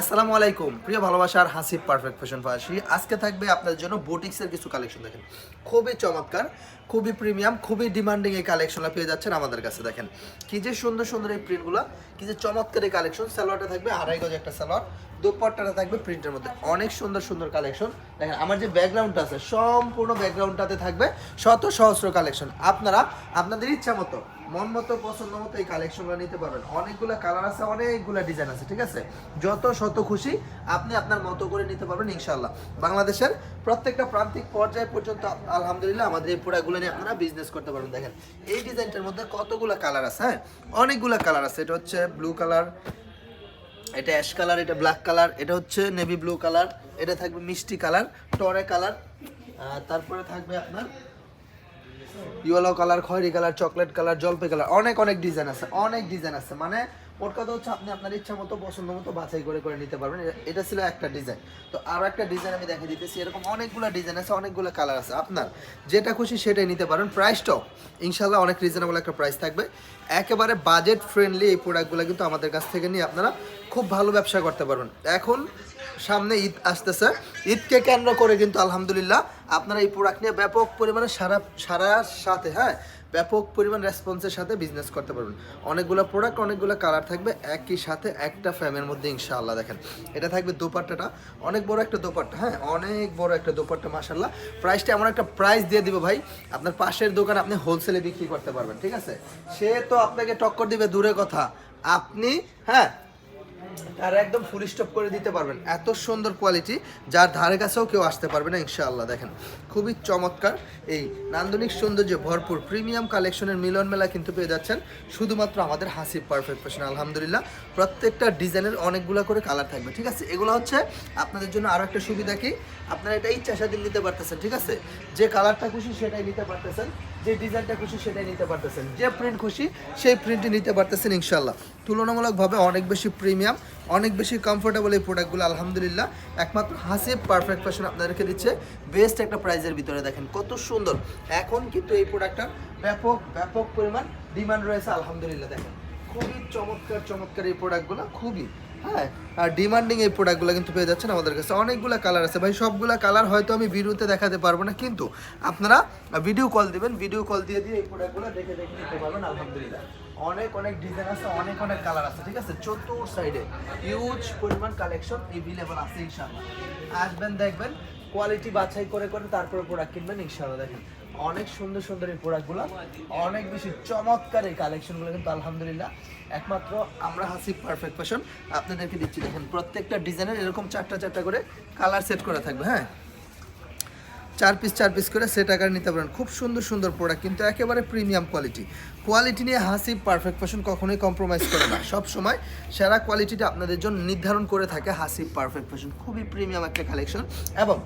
আসসালামু আলাইকুম। প্রিয় ভালোবাসার হাসিব পারফেক্ট ফ্যাশন ফাঁসি। আজকে থাকবে আপনাদের জন্য বুটিক্সের কিছু কালেকশন দেখেন। খুবই চমৎকার, খুবই প্রিমিয়াম খুবই ডিমান্ডিং এই কালেকশনটা পেয়ে যাচ্ছেন আমাদের কাছে দেখেন। কি যে সুন্দর সুন্দর এই প্রিন্টগুলো কি যে চমৎকার এই কালেকশন সালোয়ারটা থাকবে আড়াই গজ একটা সালোয়ার, দুপাট্টাটা থাকবে প্রিন্টের মধ্যে। অনেক সুন্দর সুন্দর কালেকশন দেখেন, আমার যে ব্যাকগ্রাউন্ডটা আছে, সম্পূর্ণ ব্যাকগ্রাউন্ডটাতে থাকবে শত সহস্র কালেকশন আপনারা, আপনাদের ইচ্ছা মতো মন মতো পছন্দ মতো এই কালেকশনগুলো নিতে পারবেন। অনেকগুলো কালার আছে, অনেকগুলো ডিজাইন আছে, ঠিক আছে? যত শত খুশি আপনি আপনার মতো করে নিতে পারবেন ইনশাল্লাহ বাংলাদেশের প্রত্যেকটা প্রান্তিক পর্যায় পর্যন্ত আলহামদুলিল্লাহ আমাদের এই প্রোডাক্টগুলো নিয়ে আপনারা বিজনেস করতে পারবেন। দেখেন, এই ডিজাইনটার মধ্যে কতগুলো কালার আছে হ্যাঁ? অনেকগুলো কালার আছে। এটা হচ্ছে ব্লু কালার এটা অ্যাশ কালার এটা ব্ল্যাক কালার এটা হচ্ছে নেভি ব্লু কালার এটা থাকবে মিষ্টি কালার টরে কালার তারপরে থাকবে আপনার ইয়েলো কালার খয়েরি কালার চকলেট কালার জলপাই কালার অনেক অনেক ডিজাইন আছে, অনেক ডিজাইন আছে। মানে মোট কথা হচ্ছে আপনি আপনার ইচ্ছা মতো, পছন্দ মতো বাছাই করে করে নিতে পারবেন। এটা ছিল একটা ডিজাইন তো আরও একটা ডিজাইন আমি দেখে দিতেছি। এরকম অনেকগুলো ডিজাইন আছে, অনেকগুলো কালার আছে। আপনার যেটা খুশি সেটাই নিতে পারেন। প্রাইসটাও ইনশাল্লাহ অনেক রিজনেবল একটা প্রাইস থাকবে। একেবারে বাজেট ফ্রেন্ডলি এই প্রোডাক্টগুলো কিন্তু আমাদের কাছ থেকে নিয়ে আপনারা খুব ভালো ব্যবসা করতে পারবেন। এখন সামনে ঈদ আসতেছে। ঈদকে কেন্দ্র করে কিন্তু আলহামদুলিল্লাহ আপনারা এই প্রোডাক্ট নিয়ে ব্যাপক পরিমাণে সারা সারা সাথে হ্যাঁ? ব্যাপক পরিমাণ রেসপন্সের সাথে বিজনেস করতে পারবেন। অনেকগুলো প্রোডাক্ট অনেকগুলো কালার থাকবে একই সাথে একটা ফ্যামের মধ্যে, ইনশাআল্লাহ দেখেন। এটা থাকবে দোপাট্টাটা। অনেক বড় একটা দোপাট্টা হ্যাঁ? অনেক বড় একটা দোপাট্টা মাসাল্লাহ প্রাইসটা এমন একটা প্রাইস দিয়ে দিব ভাই, আপনার পাশের দোকান আপনি হোলসেলে বিক্রি করতে পারবেন, ঠিক আছে? সে তো আপনাকে টক্কর দিবে দূরে কথা। আপনি হ্যাঁ? আর একদম ফুল স্টপ করে দিতে পারবেন। এত সুন্দর কোয়ালিটি যার ধারে কাছেও কেউ আসতে পারবে না, ইনশাআল্লাহ। দেখেন, খুবই চমৎকার এই নান্দনিক সৌন্দর্য ভরপুর প্রিমিয়াম কালেকশনের মিলন মেলা কিন্তু পেয়ে যাচ্ছেন শুধুমাত্র আমাদের হাসি পারফেক্ট ফ্যাশন আলহামদুলিল্লাহ। প্রত্যেকটা ডিজাইনের অনেকগুলো করে কালার থাকবে, ঠিক আছে? এগুলো হচ্ছে আপনাদের জন্য আরও একটা সুবিধা কি? আপনারা এটা ইচ্ছা নিতে পারতেছেন, ঠিক আছে? যে কালারটা খুশি সেটাই নিতে পারতেছেন। যে ডিজাইনটা খুশি সেটাই নিতে পারতেছেন। যে প্রিন্ট খুশি, সেই প্রিন্টই নিতে পারতেছেন ইনশাল্লাহ তুলনামূলকভাবে অনেক বেশি প্রিমিয়াম অনেক বেশি কমফোর্টেবল এই প্রোডাক্টগুলো আলহামদুলিল্লাহ। একমাত্র হাসিব পারফেক্ট ফ্যাশন আপনাদেরকে দিচ্ছে। বেস্ট একটা প্রাইজের ভিতরে দেখেন, কত সুন্দর। এখন কিন্তু এই প্রোডাক্টটার ব্যাপক ব্যাপক পরিমাণ ডিমান্ড রয়েছে, আলহামদুলিল্লাহ, দেখেন। খুবই চমৎকার চমৎকার এই প্রোডাক্টগুলো খুবই। হ্যাঁ আর ডিমান্ডিং এই প্রোডাক্টগুলো কিন্তু পেয়ে যাচ্ছেন আমাদের কাছে। অনেকগুলো কালার আছে। ভাই, সবগুলো কালার হয়তো আমি ভিডিওতে দেখাতে পারব না, কিন্তু আপনারা ভিডিও কল দিবেন। ভিডিও কল দিয়ে দিয়ে এই প্রোডাক্টগুলো দেখে দেখে নিতে পারবেন, আলহামদুলিল্লাহ। অনেক অনেক ডিজাইন আছে, অনেক অনেক কালার আছে, ঠিক আছে? চতুর সাইডে হিউজ পরিমাণ কালেকশন এভেলেবল আছে, ইনশাআল্লাহ। আসবেন, দেখবেন কোয়ালিটি বাছাই করে করে তারপরে প্রোডাক্ট কিনবেন, ইনশাআল্লাহ, দেখেন। অনেক সুন্দর সুন্দর এই প্রোডাক্টগুলো অনেক বেশি চমৎকার এই কালেকশনগুলো কিন্তু আলহামদুলিল্লাহ। একমাত্র আমরা হাসি পারফেক্ট ফ্যাশন আপনাদেরকে দিচ্ছি, দেখেন, প্রত্যেকটা ডিজাইনের এরকম চারটা চারটা করে কালার সেট করা থাকবে হ্যাঁ? চার পিস চার পিস করে সেট আকারে নিতে পারেন। খুব সুন্দর সুন্দর প্রোডাক্ট কিন্তু একেবারে প্রিমিয়াম কোয়ালিটি কোয়ালিটি নিয়ে হাসি পারফেক্ট ফ্যাশন কখনোই কম্প্রোমাইজ করে না। সব সময় সেরা কোয়ালিটিটা আপনাদের জন্য নির্ধারণ করে থাকে হাসি পারফেক্ট ফ্যাশন খুবই প্রিমিয়াম একটা কালেকশন এবং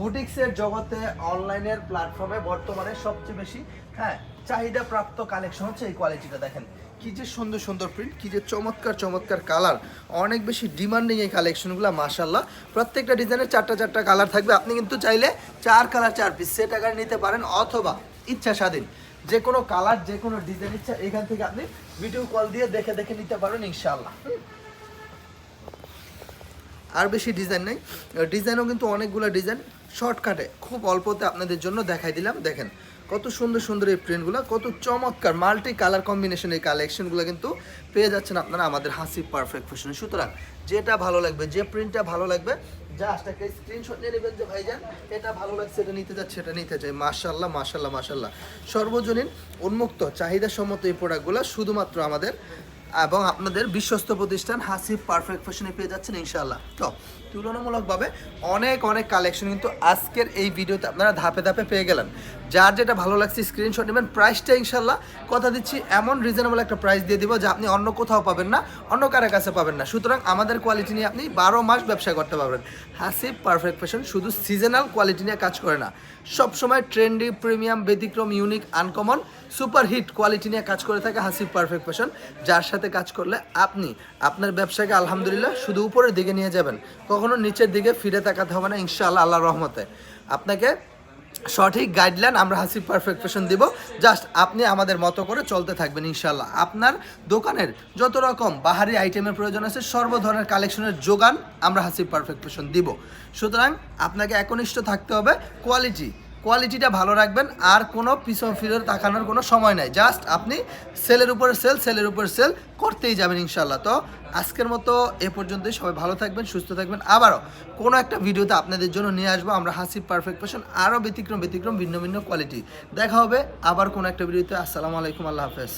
বুটিক্সের জগতে অনলাইনের প্ল্যাটফর্মে বর্তমানে সবচেয়ে বেশি হ্যাঁ চাহিদা প্রাপ্ত কালেকশন হচ্ছে এই কোয়ালিটিটা দেখেন। কি যে সুন্দর সুন্দর প্রিন্ট কি যে চমৎকার চমৎকার কালার অনেক বেশি ডিমান্ডিং এই কালেকশনগুলো মাশাল্লাহ প্রত্যেকটা ডিজাইনের চারটা চারটা কালার থাকবে। আপনি কিন্তু চাইলে চার কালার চার পিস সে টাকার নিতে পারেন অথবা ইচ্ছা স্বাধীন যে কোনো কালার যে কোনো ডিজাইন ইচ্ছা, এখান থেকে আপনি ভিডিও কল দিয়ে দেখে দেখে নিতে পারেন ইনশাল্লাহ আর বেশি ডিজাইন নেই। ডিজাইনও কিন্তু অনেকগুলো ডিজাইন শর্টকাটে, খুব অল্পতে আপনাদের জন্য দেখাই দিলাম। দেখেন, কত সুন্দর সুন্দর এই প্রিন্টগুলো কত চমৎকার মাল্টি কালার কম্বিনেশন এই কালেকশনগুলো কিন্তু পেয়ে যাচ্ছেন আপনারা আমাদের হাসি পারফেক্ট ফ্যাশনে সুতরাং, যেটা ভালো লাগবে, যে প্রিন্টটা ভালো লাগবে জাস্ট একটা স্ক্রিনশট নিয়ে নেবেন যে ভাইজান, এটা ভালো লাগছে, এটা নিতে যাচ্ছে, এটা নিতে চাই মাশাল্লাহ মাশাল্লাহ মাশাল্লাহ সর্বজনীন উন্মুক্ত চাহিদা সম্মত এই প্রোডাক্টগুলো শুধুমাত্র আমাদের এবং আপনাদের বিশ্বস্ত প্রতিষ্ঠান হাসি পারফেক্ট ফ্যাশনে পেয়ে যাচ্ছেন ইনশাআল্লাহ। তো, তুলনামূলকভাবে অনেক অনেক কালেকশন কিন্তু আজকের এই ভিডিওতে আপনারা ধাপে ধাপে পেয়ে গেলেন। যার যেটা ভালো লাগছে স্ক্রিনশট নেবেন। প্রাইসটা ইনশাল্লাহ কথা দিচ্ছি, এমন রিজনেবল একটা প্রাইস দিয়ে দিব যা আপনি অন্য কোথাও পাবেন না, অন্য কারও কাছে পাবেন না। সুতরাং আমাদের কোয়ালিটি নিয়ে আপনি বারো মাস ব্যবসা করতে পারবেন। হাসিব পারফেক্ট ফ্যাশন শুধু সিজনাল কোয়ালিটি নিয়ে কাজ করে না। সবসময় ট্রেন্ডি প্রিমিয়াম ব্যতিক্রম unique uncommon super hit quality নিয়ে কাজ করে থাকে হাসিব পারফেক্ট ফ্যাশন যার সাথে কাজ করলে আপনি আপনার ব্যবসাকে আলহামদুলিল্লাহ শুধু উপরের দিকে নিয়ে যাবেন। কখনো নিচের দিকে ফিরে তাকাতে হবে না, ইনশাআল্লাহ আল্লাহ রহমতে। আপনাকে সঠিক গাইডলাইন আমরা হাসি পারফেক্ট ফ্যাশন দিব। জাস্ট আপনি আমাদের মতো করে চলতে থাকবেন ইনশাল্লাহ আপনার দোকানের যত রকম বাহারি আইটেমের প্রয়োজন আছে, সর্ব ধরনের কালেকশনের যোগান আমরা হাসি পারফেক্ট ফ্যাশন দিব। সুতরাং আপনাকে একনিষ্ঠ থাকতে হবে। কোয়ালিটি কোয়ালিটিটা ভালো রাখবেন, আর কোনো পিছন ফিরে তাকানোর কোনো সময় নাই। জাস্ট আপনি সেলের উপরে সেল, সেলের উপর সেল করতেই যাবেন ইনশাল্লাহ তো আজকের মতো এ পর্যন্তই। সবাই ভালো থাকবেন, সুস্থ থাকবেন। আবারও কোনো একটা ভিডিওতে আপনাদের জন্য নিয়ে আসব আমরা হাসি পারফেক্ট পেশন আরও ব্যতিক্রম ব্যতিক্রম, ভিন্ন ভিন্ন কোয়ালিটি দেখা হবে আবার কোনো একটা ভিডিওতে। আসসালামু আলাইকুম, আল্লাহ হাফেজ।